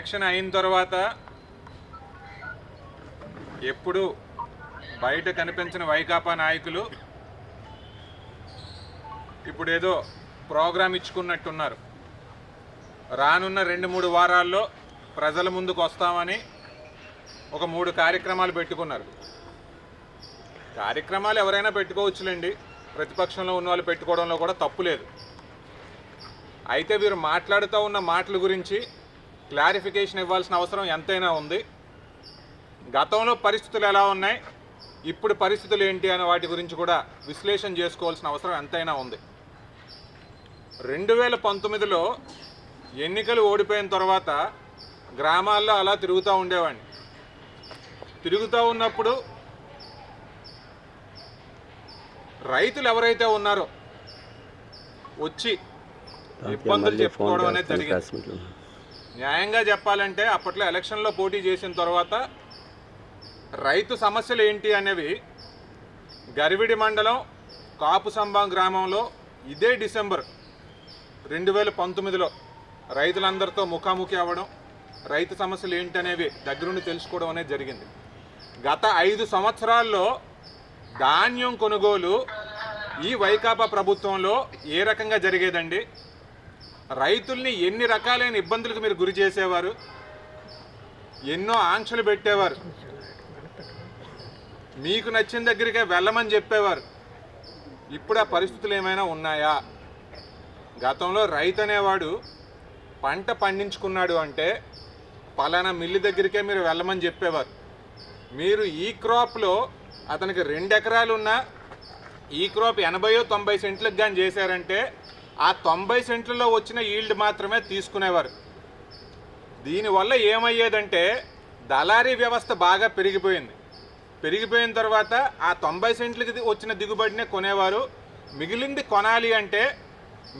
Election అయిన తర్వాత ఎప్పుడు బయట కనిపించిన వైకాపా నాయకులు ఇప్పుడు ఏదో ప్రోగ్రాం ఇచ్చుకున్నట్టున్నారు. రానున్న రెండు మూడు వారాల్లో ప్రజల ముందుకు వస్తామని ఒక మూడు కార్యక్రమాలు పెట్టుకున్నారు. కార్యక్రమాలు ఎవరైనా పెట్టుకోవచ్చులేండి. ప్రతిపక్షంలో ఉన్న వాళ్ళు పెట్టుకోవడంలో కూడా తప్పు లేదు. అయితే వీరు మాట్లాడుతూ ఉన్న మాటల గురించి క్లారిఫికేషన్ ఇవ్వాల్సిన అవసరం ఎంతైనా ఉంది. గతంలో పరిస్థితులు ఎలా ఉన్నాయి? ఇప్పుడు పరిస్థితులు ఏంటి అనే వాటి గురించి కూడా విశ్లేషణ చేసుకోవాల్సిన అవసరం ఎంతైనా ఉంది. రెండు వేల పంతొమ్మిదిలో ఎన్నికలు ఓడిపోయిన తర్వాత గ్రామాల్లో అలా తిరుగుతూ ఉండేవాడిని. తిరుగుతూ ఉన్నప్పుడు రైతులు ఎవరైతే ఉన్నారో వచ్చి ఇబ్బందులు చెప్పుకోవడం అనేది జరిగింది. న్యాయంగా చెప్పాలంటే అప్పట్లో ఎలక్షన్లో పోటీ చేసిన తర్వాత రైతు సమస్యలు ఏంటి అనేవి గరివిడి మండలం కాపు సంబం గ్రామంలో ఇదే డిసెంబర్ రెండు వేల పంతొమ్మిదిలో రైతులందరితో ముఖాముఖి అవ్వడం రైతు సమస్యలు ఏంటి అనేవి దగ్గరుండి తెలుసుకోవడం అనేది జరిగింది. గత ఐదు సంవత్సరాల్లో ధాన్యం కొనుగోలు ఈ వైకాపా ప్రభుత్వంలో ఏ రకంగా జరిగేదండి? రైతుల్ని ఎన్ని రకాలైన ఇబ్బందులకు మీరు గురి చేసేవారు? ఎన్నో ఆంక్షలు పెట్టేవారు? మీకు నచ్చిన దగ్గరికే వెళ్ళమని చెప్పేవారు? ఇప్పుడు ఆ పరిస్థితులు ఏమైనా ఉన్నాయా? గతంలో రైతు అనేవాడు పంట పండించుకున్నాడు అంటే పలానా మిల్లు దగ్గరికే మీరు వెళ్ళమని చెప్పేవారు. మీరు ఈ క్రాప్లో అతనికి రెండు ఎకరాలు ఉన్నా ఈ క్రాప్ ఎనభయో తొంభై సెంట్లకు కానీ చేశారంటే ఆ తొంభై సెంట్లలో వచ్చిన ఈల్డ్ మాత్రమే తీసుకునేవారు. దీనివల్ల ఏమయ్యేదంటే దళారీ వ్యవస్థ బాగా పెరిగిపోయింది. పెరిగిపోయిన తర్వాత ఆ తొంభై సెంట్లకి వచ్చిన దిగుబడినే కొనేవారు. మిగిలింది కొనాలి అంటే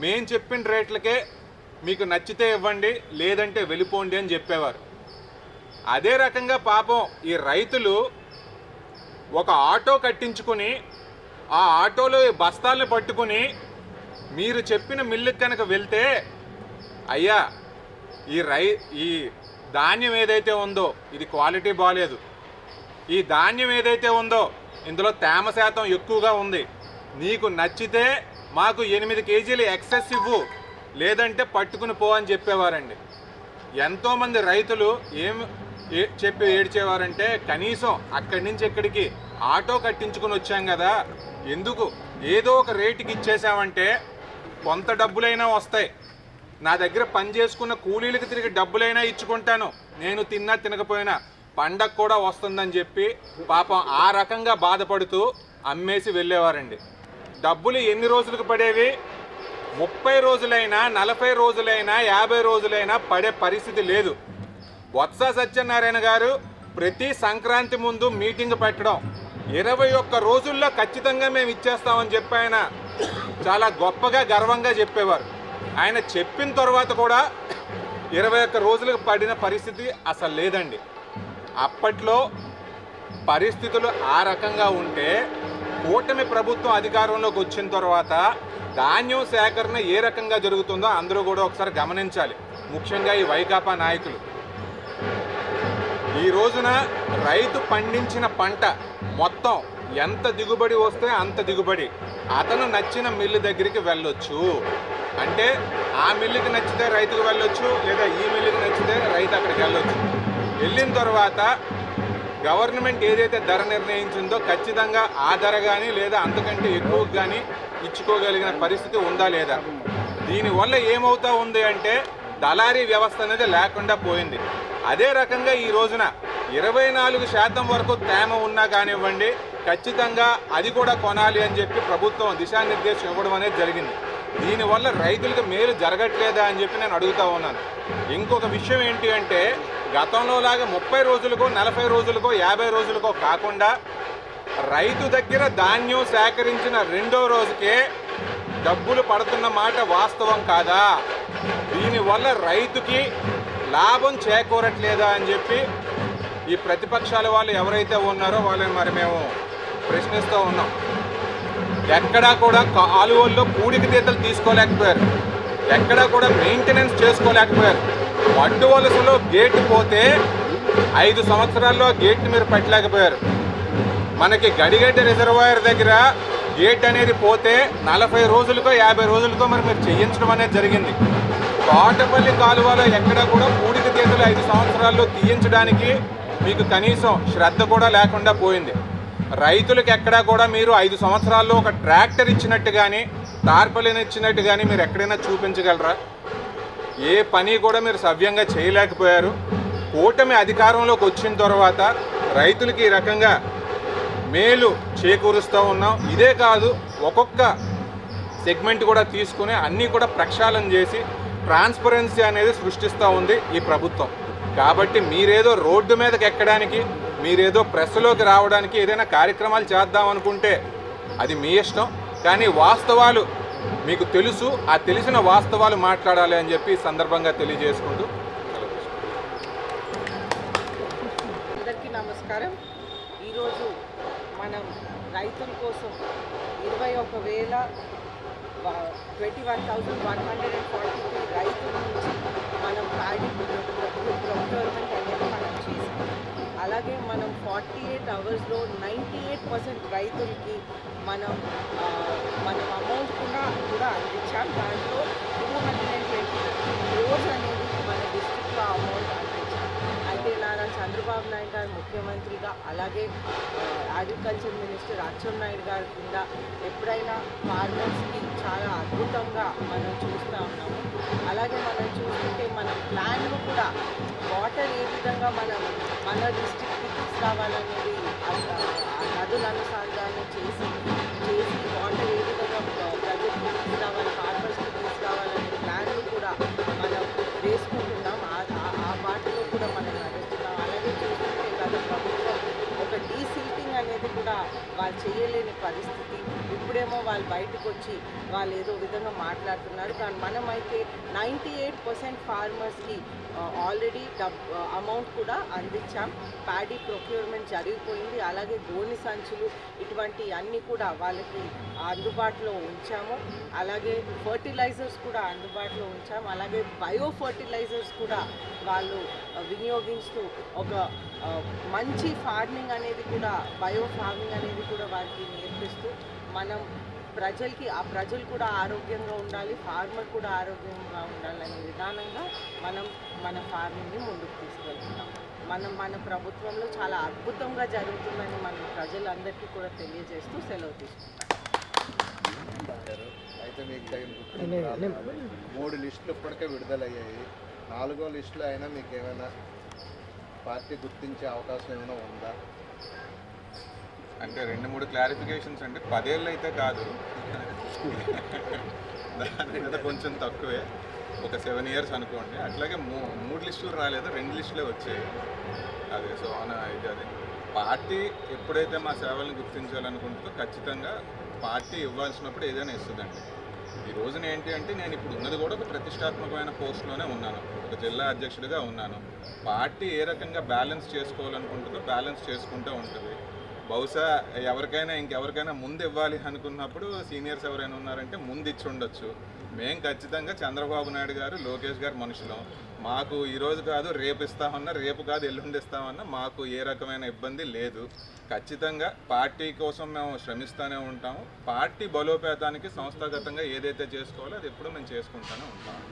మేం చెప్పిన రేట్లకే మీకు నచ్చితే ఇవ్వండి లేదంటే వెళ్ళిపోండి అని చెప్పేవారు. అదే రకంగా పాపం ఈ రైతులు ఒక ఆటో కట్టించుకుని ఆ ఆటోలో బస్తాలను పట్టుకుని మీరు చెప్పిన మిల్లుకి కనుక వెళ్తే అయ్యా ఈ రై ఈ ధాన్యం ఏదైతే ఉందో ఇది క్వాలిటీ బాగాలేదు ఈ ధాన్యం ఏదైతే ఉందో ఇందులో తేమ శాతం ఎక్కువగా ఉంది. నీకు నచ్చితే మాకు ఎనిమిది కేజీలు ఎక్సెస్ ఇవ్వు. లేదంటే పట్టుకుని పో అని చెప్పేవారండి. ఎంతోమంది రైతులు ఏం ఏ చెప్పి ఏడ్చేవారంటే కనీసం అక్కడి నుంచి ఇక్కడికి ఆటో కట్టించుకుని వచ్చాం కదా ఎందుకు? ఏదో ఒక రేటుకి ఇచ్చేసామంటే కొంత డబ్బులైనా వస్తాయి. నా దగ్గర పని చేసుకున్న కూలీలకు తిరిగి డబ్బులైనా ఇచ్చుకుంటాను. నేను తిన్నా తినకపోయినా పండగ కూడా వస్తుందని చెప్పి పాపం ఆ రకంగా బాధపడుతూ అమ్మేసి వెళ్ళేవారండి. డబ్బులు ఎన్ని రోజులకు పడేవి? ముప్పై రోజులైనా నలభై రోజులైనా యాభై రోజులైనా పడే పరిస్థితి లేదు. బొత్స సత్యనారాయణ గారు ప్రతి సంక్రాంతి ముందు మీటింగ్ పెట్టడం. ఇరవై ఒక్క రోజుల్లో ఖచ్చితంగా మేము ఇచ్చేస్తామని చెప్పి చాలా గొప్పగా గర్వంగా చెప్పేవారు. ఆయన చెప్పిన తర్వాత కూడా ఇరవై ఒక్క రోజులకు పడిన పరిస్థితి అసలు లేదండి. అప్పట్లో పరిస్థితులు ఆ రకంగా ఉంటే కూటమి ప్రభుత్వం అధికారంలోకి వచ్చిన తర్వాత ధాన్యం సేకరణ ఏ రకంగా జరుగుతుందో అందరూ కూడా ఒకసారి గమనించాలి. ముఖ్యంగా ఈ వైకాపా నాయకులు. ఈ రోజున రైతు పండించిన పంట మొత్తం ఎంత దిగుబడి వస్తే అంత దిగుబడి. అతను నచ్చిన మిల్లు దగ్గరికి వెళ్ళొచ్చు. అంటే ఆ మిల్లుకి నచ్చితే రైతుకు వెళ్ళొచ్చు లేదా ఈ మిల్లుకి నచ్చితే రైతు అక్కడికి వెళ్ళొచ్చు. వెళ్ళిన తర్వాత గవర్నమెంట్ ఏదైతే ధర నిర్ణయించిందో ఖచ్చితంగా ఆ ధర కానీ లేదా అంతకంటే ఎక్కువ కానీ ఇచ్చుకోగలిగిన పరిస్థితి ఉందా లేదా? దీనివల్ల ఏమవుతా ఉంది అంటే దళారీ వ్యవస్థ అనేది లేకుండా పోయింది. అదే రకంగా ఈ రోజున ఇరవై నాలుగు శాతం వరకు తేమ ఉన్నా కానివ్వండి ఖచ్చితంగా అది కూడా కొనాలి అని చెప్పి ప్రభుత్వం దిశానిర్దేశం ఇవ్వడం అనేది జరిగింది. దీనివల్ల రైతులకు మేలు జరగట్లేదా అని చెప్పి నేను అడుగుతా ఉన్నాను. ఇంకొక విషయం ఏంటి అంటే గతంలో లాగా ముప్పై రోజులకో నలభై రోజులకో యాభై రోజులకో కాకుండా రైతు దగ్గర ధాన్యం సేకరించిన రెండో రోజుకే డబ్బులు పడుతున్న మాట వాస్తవం కాదా? దీనివల్ల రైతుకి లాభం చేకూరట్లేదా అని చెప్పి ఈ ప్రతిపక్షాల వాళ్ళు ఎవరైతే ఉన్నారో వాళ్ళని మరి మేము ప్రశ్నిస్తూ ఉన్నాం. ఎక్కడా కూడా కాలువల్లో పూడికి తీతలు తీసుకోలేకపోయారు. ఎక్కడా కూడా మెయింటెనెన్స్ చేసుకోలేకపోయారు. వడ్డు వలసలో గేట్ పోతే ఐదు సంవత్సరాల్లో గేట్ని మీరు పెట్టలేకపోయారు. మనకి గడిగడ్డ రిజర్వాయర్ దగ్గర గేట్ అనేది పోతే నలభై రోజులకో యాభై రోజులకో మరి మీరు చేయించడం అనేది జరిగింది. కోటపల్లి కాలువలో ఎక్కడ కూడా పూడిక తీతలు ఐదు సంవత్సరాల్లో తీయించడానికి మీకు కనీసం శ్రద్ధ కూడా లేకుండా పోయింది. రైతులకు ఎక్కడా కూడా మీరు ఐదు సంవత్సరాల్లో ఒక ట్రాక్టర్ ఇచ్చినట్టు కానీ తార్పలిని ఇచ్చినట్టు కానీ మీరు ఎక్కడైనా చూపించగలరా? ఏ పని కూడా మీరు సవ్యంగా చేయలేకపోయారు. కూటమి అధికారంలోకి వచ్చిన తర్వాత రైతులకి ఈ రకంగా మేలు చేకూరుస్తూ ఉన్నాం. ఇదే కాదు ఒక్కొక్క సెగ్మెంట్ కూడా తీసుకుని అన్నీ కూడా ప్రక్షాళన చేసి ట్రాన్స్పరెన్సీ అనేది సృష్టిస్తూ ఉంది ఈ ప్రభుత్వం. కాబట్టి మీరేదో రోడ్డు మీదకి ఎక్కడానికి మీరేదో ప్రెస్లోకి రావడానికి ఏదైనా కార్యక్రమాలు చేద్దాం అనుకుంటే అది మీ ఇష్టం. కానీ వాస్తవాలు మీకు తెలుసు ఆ తెలిసిన వాస్తవాలు మాట్లాడాలి అని చెప్పి సందర్భంగా తెలియజేసుకుంటూ అందరికీ నమస్కారం. ఈరోజు మనం రైతుల కోసం ఇరవై ఒక వేల twenty one thousand one hundred and forty three రైతుల నుంచి మనం ప్యాడీ ప్రొక్యూర్మెంట్ అనేది మనం చేసాం. అలాగే మనం ఫార్టీ ఎయిట్ అవర్స్లో నైంటీ ఎయిట్ పర్సెంట్ రైతులకి మనం మనం అమౌంట్ కూడా కూడా అందించాం. దాంట్లో two hundred and twenty crores అనేది మన డిస్ట్రిక్ట్లో అమౌంట్ అందించాం అయితే నారా చంద్రబాబు నాయుడు గారు ముఖ్యమంత్రిగా అలాగే అగ్రికల్చర్ మినిస్టర్ అచ్చెన్నాయుడు గారి కింద ఎప్పుడైనా ఫార్మర్స్కి చాలా అద్భుతంగా మనం చూస్తూ ఉన్నాము. అలాగే మనం చూస్తుంటే మన ప్లాన్లు కూడా వాటర్ ఏ విధంగా మనం మన డిస్టిక్కి తీసుకురావాలనేది ఆ- నదుల అనుసంధానం చేసి చేసి వాటర్ వాళ్ళు చేయలేని పరిస్థితి. ఇప్పుడేమో వాళ్ళు బయటకు వచ్చి వాళ్ళు ఏదో విధంగా మాట్లాడుతున్నారు. కానీ మనమైతే నైంటీ ఎయిట్ పర్సెంట్ ఫార్మర్స్కి ఆల్రెడీ డబ్ అమౌంట్ కూడా అందించాం. ప్యాడీ ప్రొక్యూర్మెంట్ జరిగిపోయింది. అలాగే గోని సంచులు ఇటువంటి అన్నీ కూడా వాళ్ళకి అందుబాటులో ఉంచాము. అలాగే ఫర్టిలైజర్స్ కూడా అందుబాటులో ఉంచాము అలాగే బయో ఫర్టిలైజర్స్ కూడా వాళ్ళు వినియోగించుతూ వినియోగిస్తూ ఒక మంచి ఫార్మింగ్ అనేది కూడా బయో ఫార్మింగ్ అనేది కూడా వారికి నేర్పిస్తూ మనం ప్రజలకి ఆ ప్రజలు కూడా ఆరోగ్యంగా ఉండాలి ఫార్మర్ కూడా ఆరోగ్యంగా ఉండాలనే విధానంగా మనం మన ఫార్మింగ్ని ముందుకు తీసుకెళ్తున్నాం మనం మన ప్రభుత్వంలో చాలా అద్భుతంగా జరుగుతుందని మనం ప్రజలందరికీ కూడా తెలియజేస్తూ సెలవు తీసుకుంటాం. అయితే మీకు తగిన. మూడు లిస్టులు ఇప్పటికే విడుదలయ్యాయి నాలుగో లిస్టులో అయినా మీకు ఏమైనా పార్టీ గుర్తించే అవకాశం ఏమైనా ఉందా అంటే రెండు మూడు క్లారిఫికేషన్స్ అంటే పదేళ్ళు అయితే కాదు. దాని మీద కొంచెం తక్కువే. ఒక సెవెన్ ఇయర్స్ అనుకోండి. అట్లాగే మూ మూడు లిస్టులు రాలేదు రెండు లిస్టులే వచ్చాయి. అదే సో అయితే ఇది అదే. పార్టీ ఎప్పుడైతే మా సేవలను గుర్తించాలనుకుంటుందో ఖచ్చితంగా పార్టీ ఇవ్వాల్సినప్పుడు ఏదైనా ఇస్తుందండి. ఈ రోజున ఏంటి అంటే నేను ఇప్పుడు ఉన్నది కూడా ఒక ప్రతిష్టాత్మకమైన పోస్ట్లోనే ఉన్నాను. ఒక జిల్లా అధ్యక్షుడిగా ఉన్నాను. పార్టీ ఏ రకంగా బ్యాలెన్స్ చేసుకోవాలనుకుంటుందో బ్యాలెన్స్ చేసుకుంటూ ఉంటుంది. బహుశా ఎవరికైనా ఇంకెవరికైనా ముందు ఇవ్వాలి అనుకున్నప్పుడు సీనియర్స్ ఎవరైనా ఉన్నారంటే ముందు ఇచ్చి ఉండొచ్చు. మేము ఖచ్చితంగా చంద్రబాబు నాయుడు గారు లోకేష్ గారు మనుషులం. మాకు ఈరోజు కాదు రేపు ఇస్తామన్నా రేపు కాదు ఎల్లుండి ఇస్తామన్నా మాకు ఏ రకమైన ఇబ్బంది లేదు. ఖచ్చితంగా పార్టీ కోసం మేము శ్రమిస్తూనే ఉంటాము. పార్టీ బలోపేతానికి సంస్థాగతంగా ఏదైతే చేసుకోవాలో అది ఎప్పుడు మేము చేసుకుంటూనే ఉంటాము.